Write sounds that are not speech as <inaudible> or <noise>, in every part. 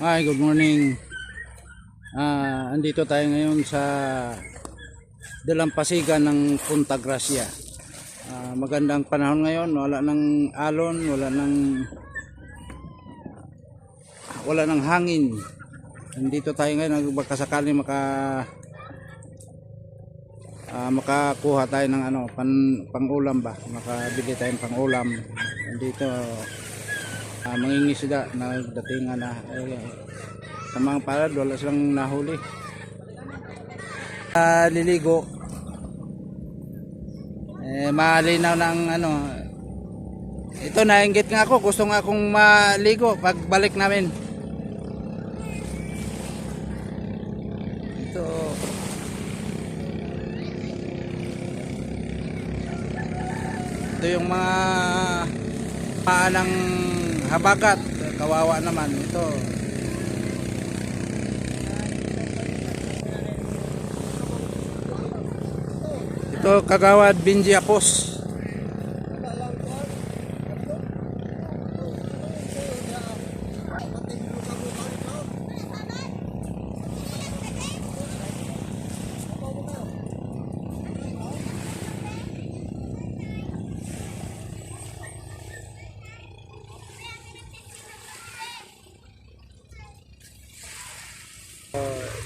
Hi, good morning. Ah, andito tayo ngayon sa dalampasigan ng Punta Gracia. Ah, magandang panahon ngayon, wala nang alon, wala nang wala nang hangin. Andito tayo ngayon, baka sakali maka ah, makakuha tayo ng ano, pan, pang-ulam ba? Makabili tayo ng pang-ulam. Andito uh, mangingisda nagdatingan na eh, sa mga palad wala silang nahuli. Uh, liligo. Eh, malinaw ng ano. Ito nainggit nga ako gusto nga akong maligo pagbalik namin. Ito. Ito yung mga paanang habagat. Kawawa naman. Ito. Ito kagawad Binji Apos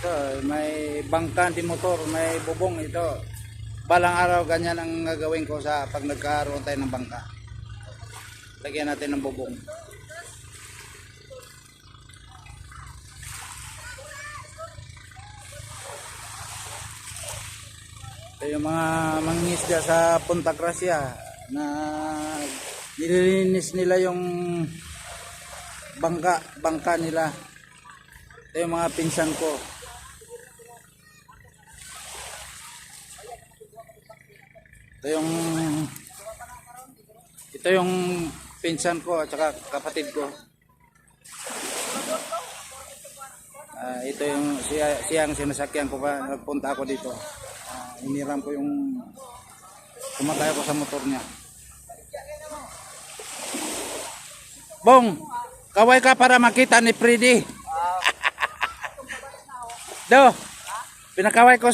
ito may di motor may bubong ito. Balang araw ganyan ang gagawin ko sa pag nagkaroon tayo ng bangka. Lagyan natin ng bubong. Ito yung mga mangingisda sa Punta Gracia na nililinis nila yung bangka bangka nila. Ito yung mga pinsan ko ito yung ito yung pinsan ko at saka kapatid ko. Ah, ito yung siya, siya ang sinasakyan ko pa nagpunta ako dito. Ah, iniram ko yung kumatay ako sa motor niya. Bong kaway ka para makita ni Freddy. <laughs> Do pinakaway ko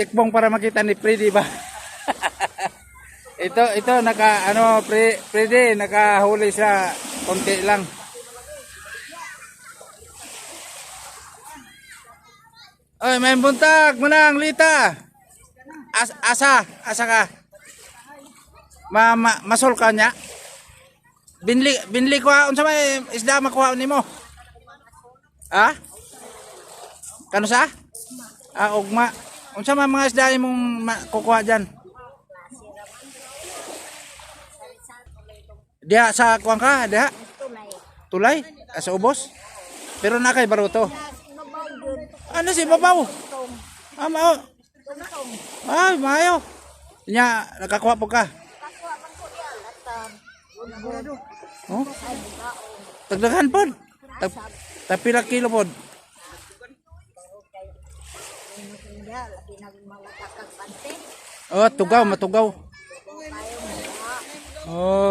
tikbong para makita ni Freddy ba ito ito naka ano pre, Freddy nakahuli sa konti lang Oy, may buntag mo na ang lita. As, asa, asa ka. Ma, ma masol ka niya. Binli binli ko unsa may isda makuha nimo? Ha? Kano sa? Ah, ugma. Unsa man mga isda imong kukuha diyan? Diha sa kuwang ka, diha? Tulay? Ah, sa ubos? Pero na kay baruto. Ano si babaw? Ah, mao. Ay, mayo. Nya, nakakuha po ka. Oh? Tagdagan pod. Tag tapila kilo pod. Oh, tugaw, matugaw. Oh.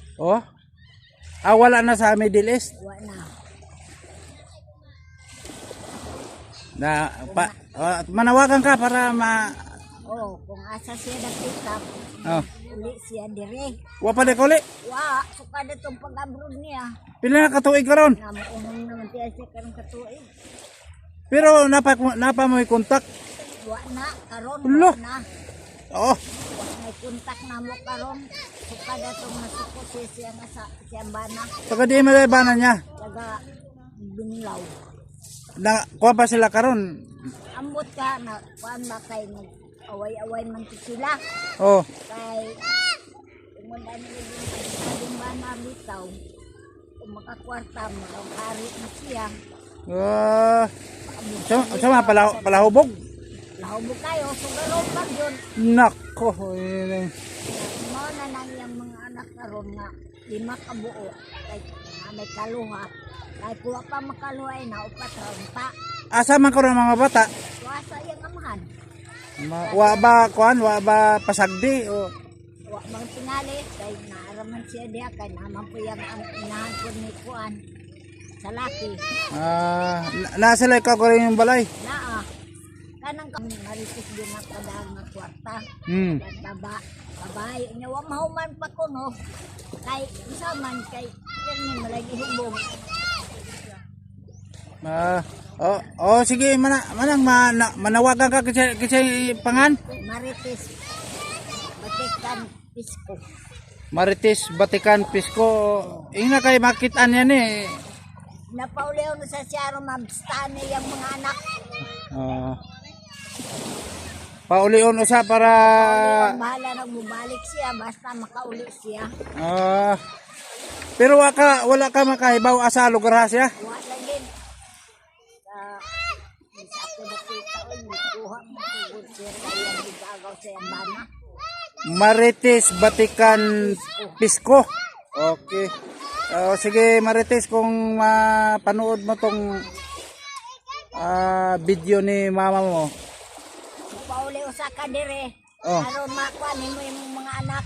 Oh. Ah, wala na sa Middle East. Wa na. Na pa, ah, manawagan ka para ma Oh, kung asa siya nakita, Oh. uli siya dire. Wa pa kuli. Wa, sukad itong pag-abroad niya. Pila na katuig karon. Namuunong naman siya siya karong katuig. Pero napa napa mo kontak. Wa na, karon wa na. Oh. May kontak na mo karon. Sukad itong nasuko siya siya nga sa siya bana. Saka di mo na niya. Taga binlaw. Na kuha pa sila karon. Ambot ka na, kuan ba kay nag away-away man to sila. Oh. Kay, wala nila yung bana bitaw, kung makakwarta, makakari na siya, Ah, sa, sa mga pala, palahubog. Lahubog kayo, sugarong pag yun. Nako. eh. Mo na nang yung mga anak karon nga lima ka buo. Kay may kaluha. Kay kuha pa makaluha ay naupat ron pa. Asa man ko ng mga bata? Wasa yung amahan. Ma, wa ba kuan, wa ba pasagdi o Wa mga tingali. Kay naaraman siya diya. Kay naman po yung ang inahan ko ni Kuan. Sa laki. ah na- nasa lay ka ko rin yung balay. Naa. Kanang kami maritis din na padang nga kwarta. Hmm. Yan baba. Babae. Nya wa mahuman pa ko no. Kay isa man kay kani malagi hubog. Ah, oh, oh sige mana manang mana, manawagan ka kasi kasi pangan. Marites. Batikan pisko. Marites Batikan Pisco. Ina kay makitaan yan eh. Napauleo na sa siyaro mabstaan niya yung mga anak. Ah. Paulion usa para Ang bahala na bumalik siya basta makauli siya. ah pero wa ka wala ka makahibaw asa lugar ha siya. Wa lang din. Sa sa ako nakita ko kuha mo tugod siya kaya nagagaw sa yung bana. Marites Batikan Pisco. Okay. Oh, sige Marites kung mapanood mo tong ah, video ni mama mo. Pauli usa ka dire. Oh. Aron makuha nimo yung mga anak.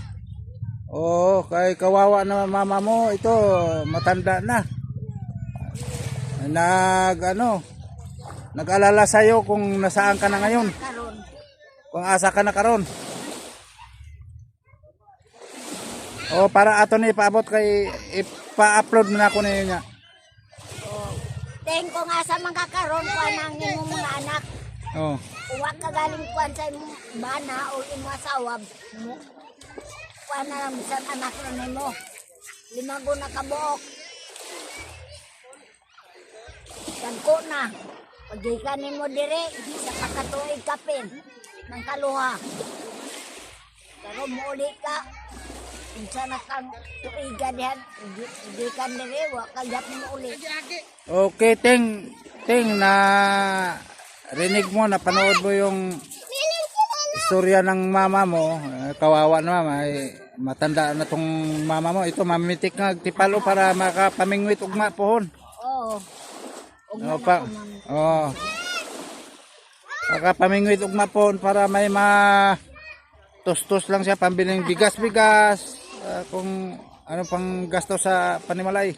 Oo, kay kawawa na mama mo, ito matanda na. Nag ano, nag-alala sa'yo kung nasaan ka na ngayon, Karon. kung asa ka na karon. O para ato ni ipaabot kay ipa-upload na ninyo niya. Oh. Teng ko nga sa mga karon kuha nang imong mga anak. Oh. Kung wa ka galing kuan sa imong bana o imong asawa mo. Kuan na lang sa anak ro nimo. Lima go na kabuok. Dagko na. Pagikan nimo dire sa kakatuig kapin ng kaluha. Pero muuli ka. Unsa na kang tuiga dihan. Pagikan dire wa ka mo uli. Okay, Ting. Ting, na rinig mo, napanood mo yung istorya ng mama mo. Eh, Kawawa na mama. Eh, matanda na tong mama mo. Ito, mamitik nga tipalo para makapamingwit ugma pohon. Oo. Ug O pa. Oh. Makapamingwit ugma pohon para may ma tustos lang siya pambiling bigas-bigas. ah, kung ano pang gasto sa panimalay.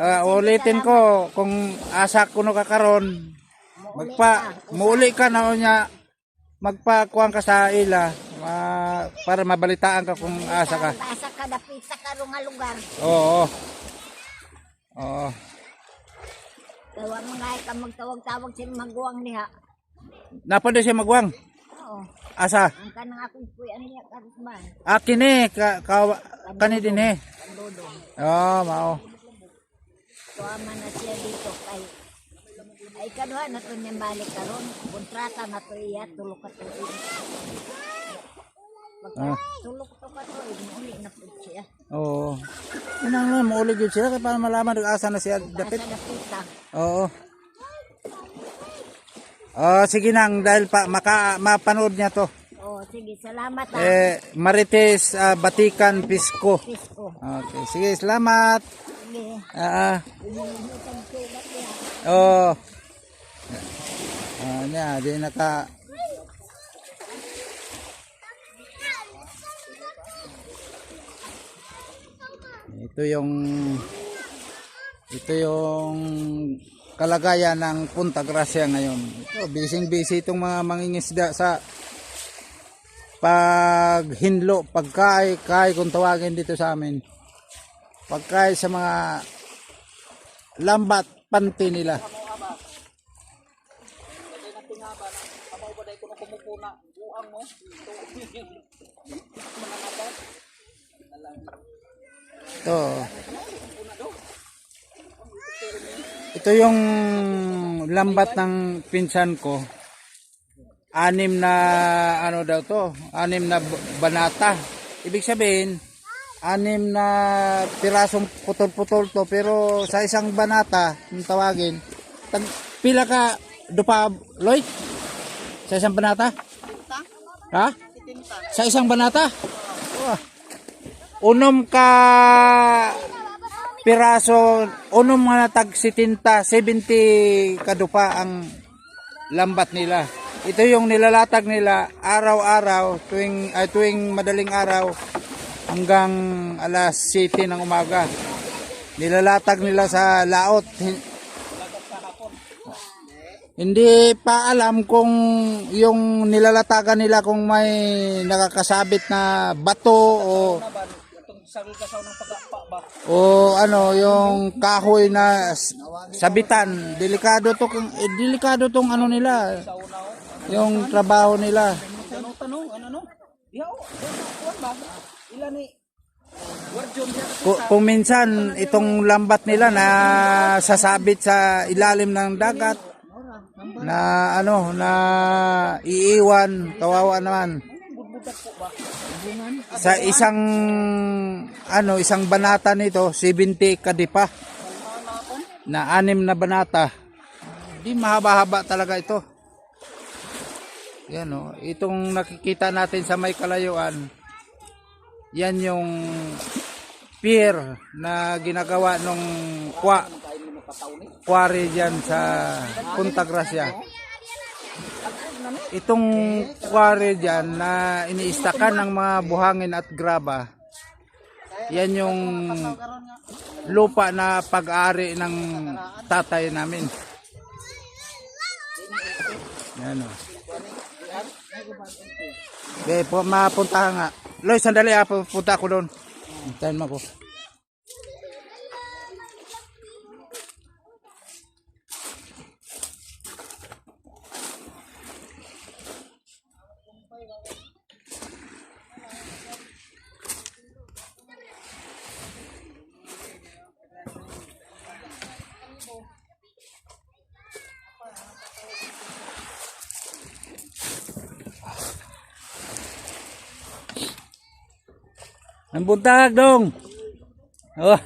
Ah, ulitin ko kung asa ko no kakaron magpa muuli ka na niya magpakuan ka sa ila ah, para mabalitaan ka kung asa ka. Asa ka dapit sa karong nga lugar. Oo. Oo. Kaya mga ka magtawag-tawag sa maguwang diha. Napanda siya magwang. Oo. Asa? Ang kanang akong kuya niya karisman. Akin eh, ka, ka, kani din eh. Oo, mao. Tuama na siya dito kay ay kaduha na to niya balik karon kontrata na to iya tulo ka tuig. Ah. tulo ka ka tuig uli na po siya. Oo. Ano nga, maulig yun sila kaya para malaman kung asa na siya dapit. Oo. Oh, sige nang dahil pa maka mapanood niya to. Oh, sige, salamat ah. Eh Marites ah, Batikan Pisco. Pisko. Okay, sige, salamat. Sige. Ah, ah. Oh. Ah, niya, di naka Ito yung ito yung kalagayan ng Punta Gracia ngayon. Ito, busy-busy itong mga mangingisda sa paghinlo, pagkain, kay kung tawagin dito sa amin. Pagkain sa mga lambat panty nila. Ito. Ito yung lambat ng pinsan ko. Anim na ano daw to, anim na banata. Ibig sabihin, anim na pirasong putol-putol to pero sa isang banata yung tawagin tag, pila ka dupa Loy sa isang banata? Ha? Sa isang banata? Oh. unom ka piraso unom nga tag 70 70 kadupa ang lambat nila. Ito yung nilalatag nila araw-araw tuwing ay tuwing madaling araw hanggang alas 7 ng umaga. Nilalatag nila sa laot. Hin- Hindi pa alam kung yung nilalatagan nila kung may nakakasabit na bato o o ano yung kahoy na sabitan delikado to eh, delikado tong ano nila yung trabaho nila Tanong tanong ano no? Diha o, kuan ba? Ilan ni Warjon diha Ku- kung minsan itong lambat nila na sasabit sa ilalim ng dagat na ano na iiwan kawawa naman. Sa isang ano isang banata nito 70 kadipa na anim na banata. Di mahaba-haba talaga ito. Yan o itong nakikita natin sa may kalayuan yan yung pier na ginagawa nung kwa quarry dyan sa Punta Gracia. Itong quarry dyan na iniistakan ng mga buhangin at graba, yan yung lupa na pag-ari ng tatay namin. Yan o. Okay, po, mapunta nga. Loy, sandali ah, pupunta ako doon. Hintayin mo Ang buntag dong. Oh.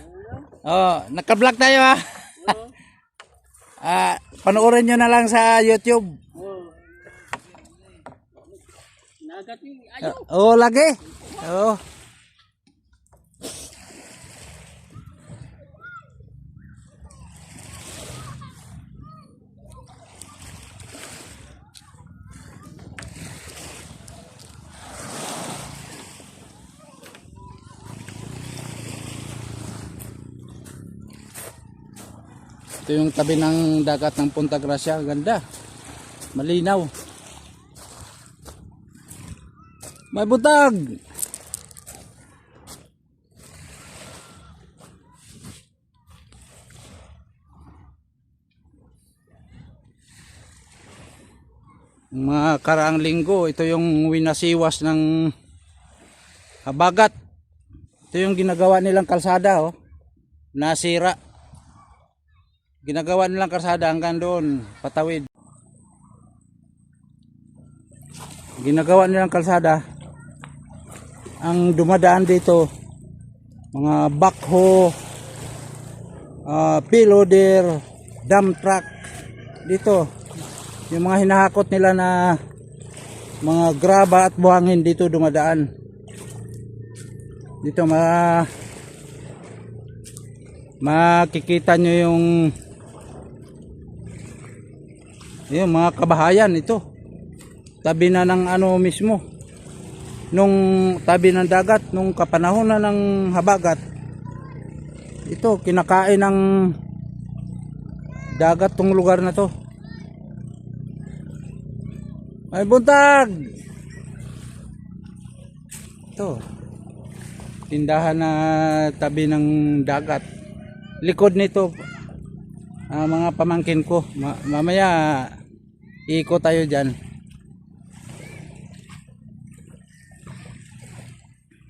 Oh, naka-vlog tayo ha. <laughs> ah, panoorin nyo na lang sa YouTube. Oh, oh lagi. Oh. Yung tabi ng dagat ng Punta Gracia. Ganda. Malinaw. May butag. Mga karaang linggo, ito yung winasiwas ng habagat. Ito yung ginagawa nilang kalsada, oh. Nasira. Ginagawa nilang kalsada hanggang doon, patawid. Ginagawa nilang kalsada ang dumadaan dito mga backhoe uh, piloder dump truck. Dito yung mga hinahakot nila na mga graba at buhangin dito dumadaan. Dito ma makikita nyo yung yung mga kabahayan ito. Tabi na ng ano mismo. Nung tabi ng dagat nung kapanahon na ng habagat ito kinakain ng dagat tong lugar na to. Ay buntag! Ito tindahan na tabi ng dagat. Likod nito ah, mga pamangkin ko Ma- mamaya ikot tayo dyan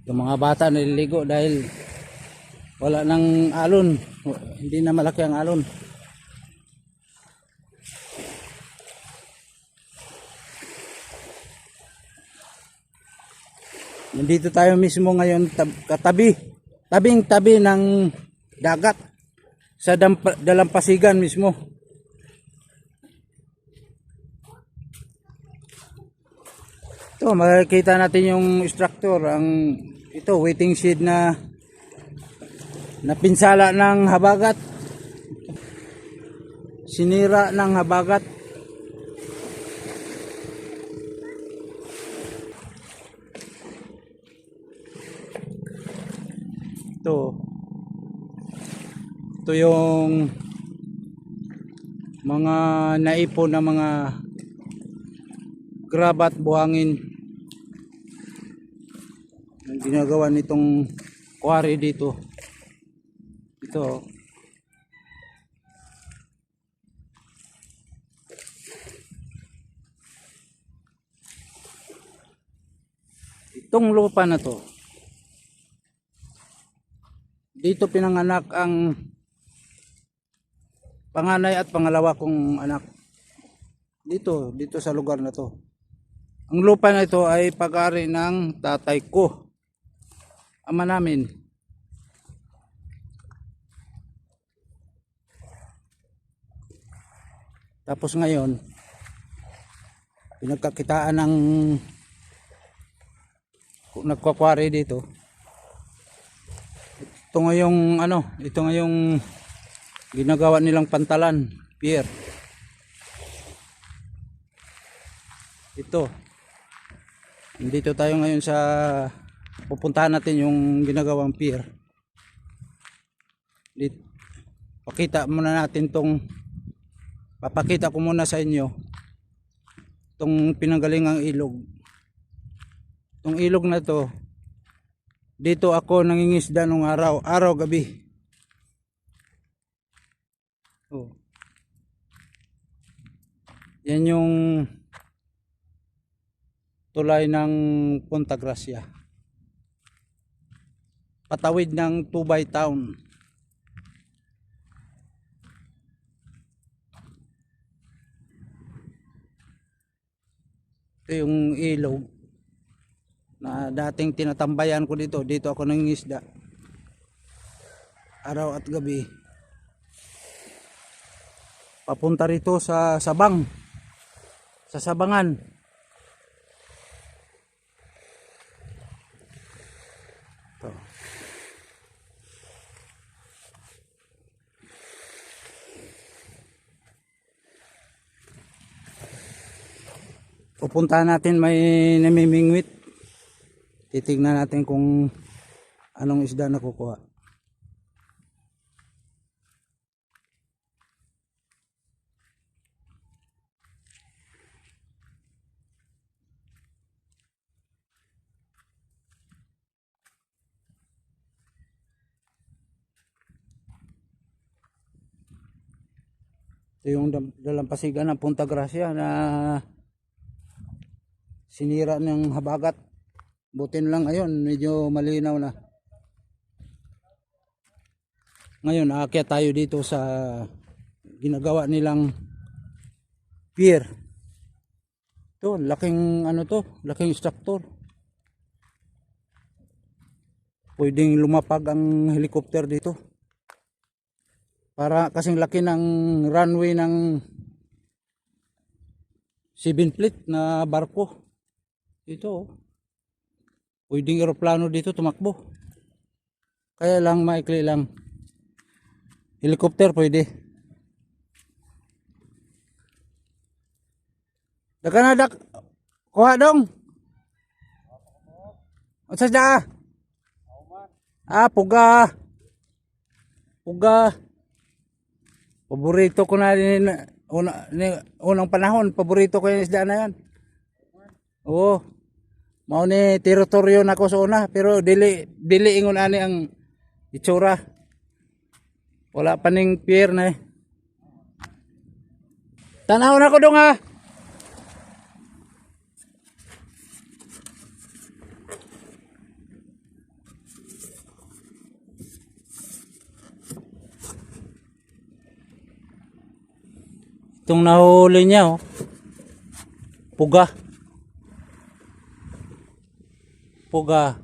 Yung mga bata naliligo dahil wala nang alon. Hindi na malaki ang alon. Nandito tayo mismo ngayon tab- katabi. Tabing tabi ng dagat. Sa dampa- dalampasigan mismo. Ito, makikita natin yung structure. Ang, ito, waiting shed na napinsala ng habagat. Sinira ng habagat. Ito. Ito yung mga naipon na mga graba at buhangin ang ginagawa nitong quarry dito. Ito. Itong lupa na to. Dito pinanganak ang panganay at pangalawa kong anak. Dito, dito sa lugar na to. Ang lupa na ito ay pag-ari ng tatay ko. Ama namin. Tapos ngayon, pinagkakitaan ng nagkwakwari dito. Ito ngayong ano, ito ngayong ginagawa nilang pantalan, pier. Ito. Dito tayo ngayon sa pupuntahan natin yung ginagawang pier. Dito. Pakita muna natin tong papakita ko muna sa inyo tong pinanggalingang ilog. Tong ilog na to dito ako nangingisda nung araw, araw gabi. Oh. Yan yung tulay ng Punta Gracia. Patawid ng Tubay Town. Ito yung ilog na dating tinatambayan ko dito. Dito ako nangingisda. Araw at gabi. Papunta rito sa Sabang. Sa Sabangan. Ito. Pupuntahan natin may namimingwit. Titignan natin kung anong isda na kukuha. Ito yung dalampasigan ng Punta Gracia na sinira ng habagat. Butin lang ngayon, medyo malinaw na. Ngayon, aakyat tayo dito sa ginagawa nilang pier. Ito, laking ano to, laking structure. Pwedeng lumapag ang helicopter dito. Para kasing laki ng runway ng 7 fleet na barko. Ito, oh. Pwedeng eroplano dito tumakbo. Kaya lang maikli lang. Helicopter pwede. Daka na dak. Kuha dong. Unsa da? Ah, puga. Puga. Paborito ko na din una, ni, unang panahon, paborito ko yung isda na yan. Oo. Mao ni teritoryo na ko sa una pero dili dili ingon ani ang itsura. Wala pa ning pier na eh. Tanaw na ko dong ha. Itong nahuli niya oh. Puga. Puga.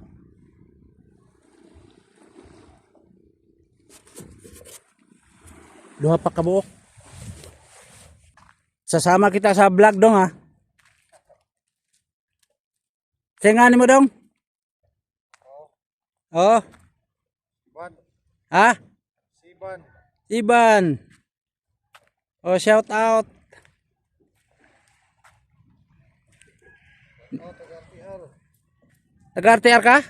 Duha pa ka buok. Sasama kita sa vlog dong ha. Tingani mo dong. Oh. Siban. Ha? Siban. Iban. Oh, shout out. Taga RTR ka?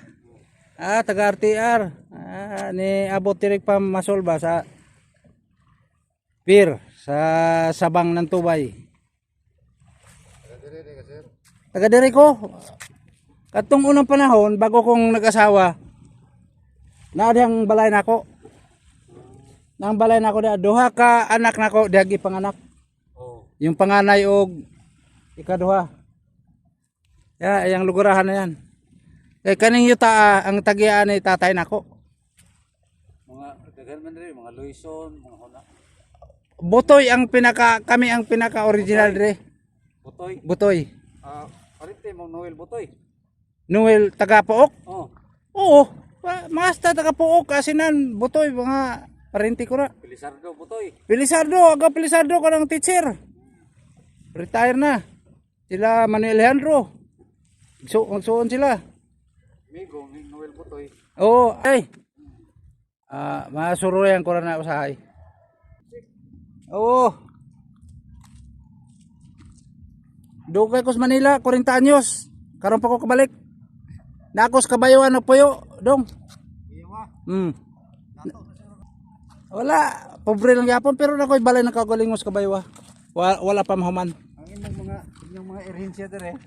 Ah, taga RTR. Ah, ni abot direk pa masol ba sa pier sa sabang ng Tubay. Taga dire ko. Katong unang panahon bago kong nag-asawa, naadang balay nako. Nang balay nako da duha ka anak nako diagi panganak. Oh. Yung panganay og ikaduha. Ya, yang lugurahan na yan. Kay kaning yuta ah, ang tagian ni tatay nako. Mga dagan man rin, mga Luison, mga Hona. Butoy ang pinaka kami ang pinaka original dire. Butoy. Butoy. Ah, parite mo Noel Butoy. Noel taga Pook. Oh, Oo. Mga taga Pook kasi nan Butoy mga parenti ko ra. Pilisardo Butoy. Pilisardo, aga Pilisardo ka ng teacher. Retire na. Sila Manuel Alejandro. So, magsuon sila. Migo, ni Noel Butoy. Oo, ay. Ah, masuruyan ko na na usahay. Oo. Dugay ko sa Manila, 40 anyos. Karon pa ko kabalik. Nakos kabayuan na puyo, dong. Iyawa. Hmm. Wala, pobre lang yapon pero nakoy balay ng kagulingos kabaywa. Wala, wala pa mahuman. Ang inyong mga inyong mga erhensya dire.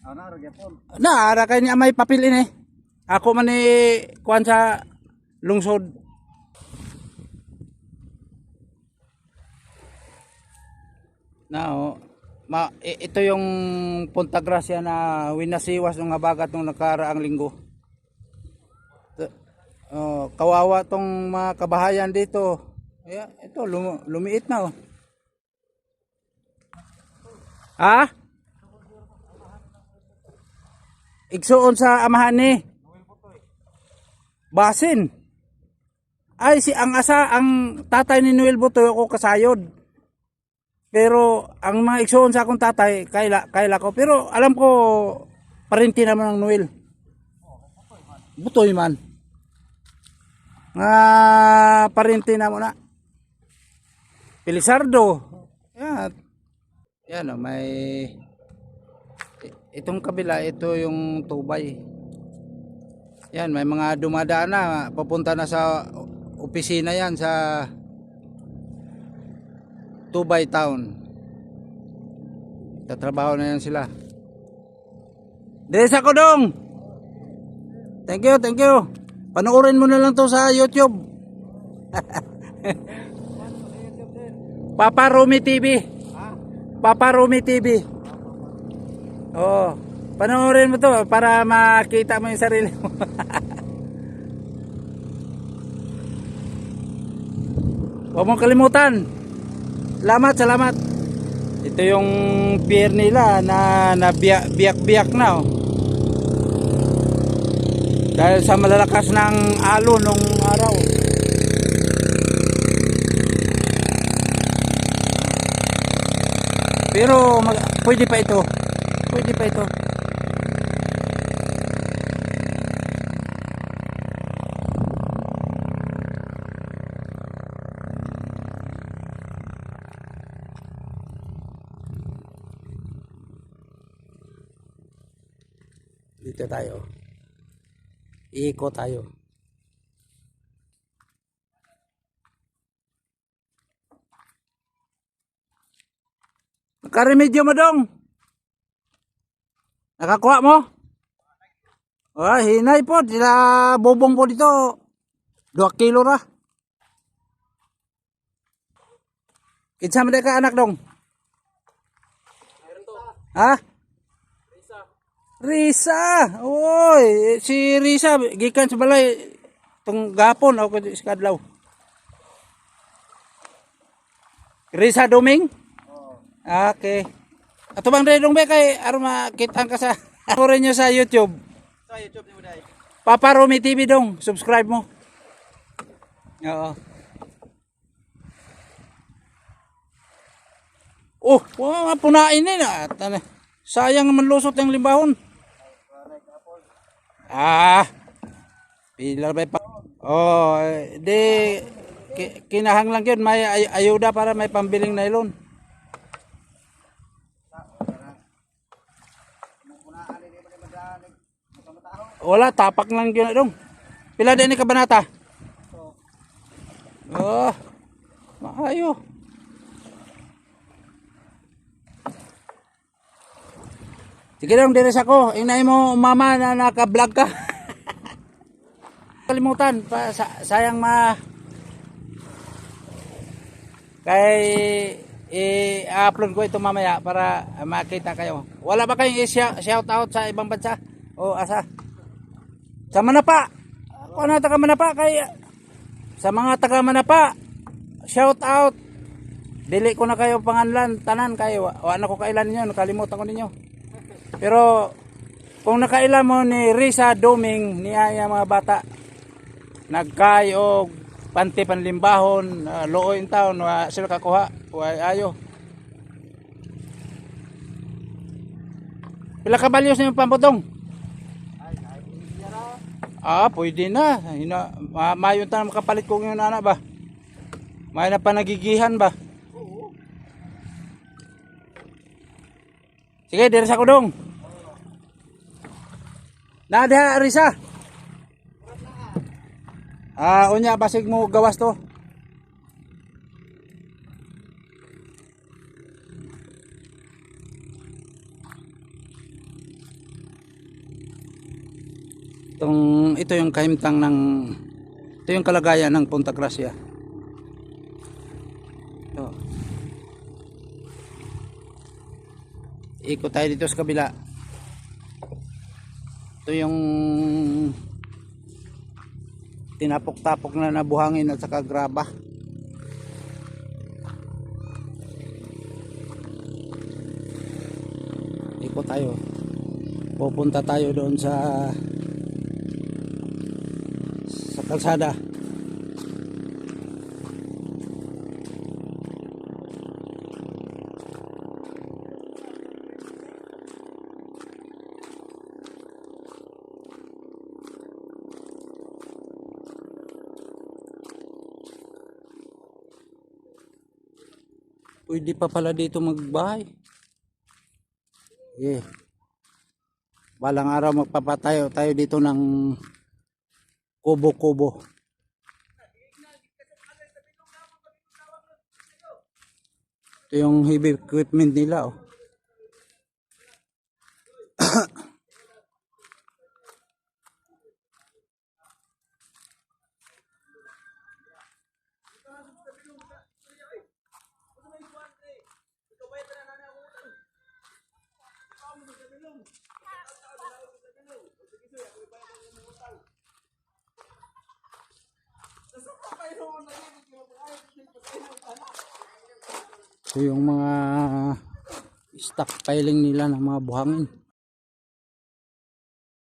Ana ra gyapon. Na, ara kay niya may papel ini. Ako man ni kuan sa lungsod. Na, oh. Ma, ito yung Punta Gracia na winasiwas ng habagat nung nakaraang linggo. Oh, kawawa tong mga kabahayan dito. Ayan, ito lum- lumiit na oh. Ha? Igsuon sa amahan ni Basin. Ay si ang asa ang tatay ni Noel Butoy ako kasayod. Pero ang mga igsuon sa akong tatay kaila kaila ko pero alam ko parinti naman ng Noel. Butoy man. Nga parinti na mo na. Pilisardo. Yan. Yan oh, may itong kabila ito yung tubay yan may mga dumadaan na papunta na sa opisina yan sa Tubay Town tatrabaho na yan sila Dres ako dong thank you thank you panoorin mo na lang to sa YouTube <laughs> Papa Rumi TV Papa Rumi TV Oo. Panoorin mo to para makita mo yung sarili mo. <laughs> Huwag mong kalimutan. Salamat, salamat. Ito yung pier nila na nabiyak-biyak na. Oh. Dahil sa malalakas ng alon nung araw. Pero mag, pwede pa ito. Pwede pa ito. Dito tayo. Iiko tayo. Nakaremedyo mo dong. Nakakuha mo? Ah, hinay po. Sila bubong po dito. 2 kilo ra. Kinsa man ka anak dong? Ha? Risa. Oy, si Risa gikan sa balay tong gapon ako sa kadlaw. Risa Doming? Okay. Ato bang dong be kay aron makita ka sa <laughs> rin nyo sa YouTube. Sa YouTube ni dai. Papa Romy TV dong, subscribe mo. Oo. Oh, wala punain ah. Tana- Sayang naman lusot yung limbahon. Ah. Pilar ba pa? Oh, di ki- kinahang lang yun, may ay- ayuda para may pambiling nylon. Wala, tapak lang yun dong. Pila din ni kabanata? Oh, maayo. Sige dong, diris ako. Inay mo, mama, na naka-vlog ka. <laughs> Kalimutan, pa, sa, sayang ma... Kay i-upload ko ito mamaya para makita kayo. Wala ba kayong i-shout out sa ibang bansa? O asa? Sa Manapa. Ako na taga Manapa kay sa mga taga Manapa. Shout out. Dili ko na kayo panganlan tanan kayo. Wa na ko kailan niyo, nakalimutan ko ninyo. Pero kung nakailan mo ni Risa Doming niya yung mga bata nagkay og panti panlimbahon uh, looy in town wa sila kakuha wa ayo. Pila ka balyos na yung pamputong ah pwede na. Hina, ma mayon ta makapalit ko yung nana ba? May na panagigihan ba? Sige diris ako dong na diha risa Ah, unya basig mo gawas to. Itong, ito yung kahimtang ng ito yung kalagayan ng Punta Gracia. Ito. Ikot tayo dito sa kabila. Ito yung tinapok-tapok na nabuhangin at saka graba. Ikot tayo. Pupunta tayo doon sa sa kalsada. Pwede pa pala dito magbahay. Eh. Balang araw magpapatayo tayo dito ng kubo-kubo. Ito yung heavy equipment nila oh. Stockpiling nila ng mga buhangin.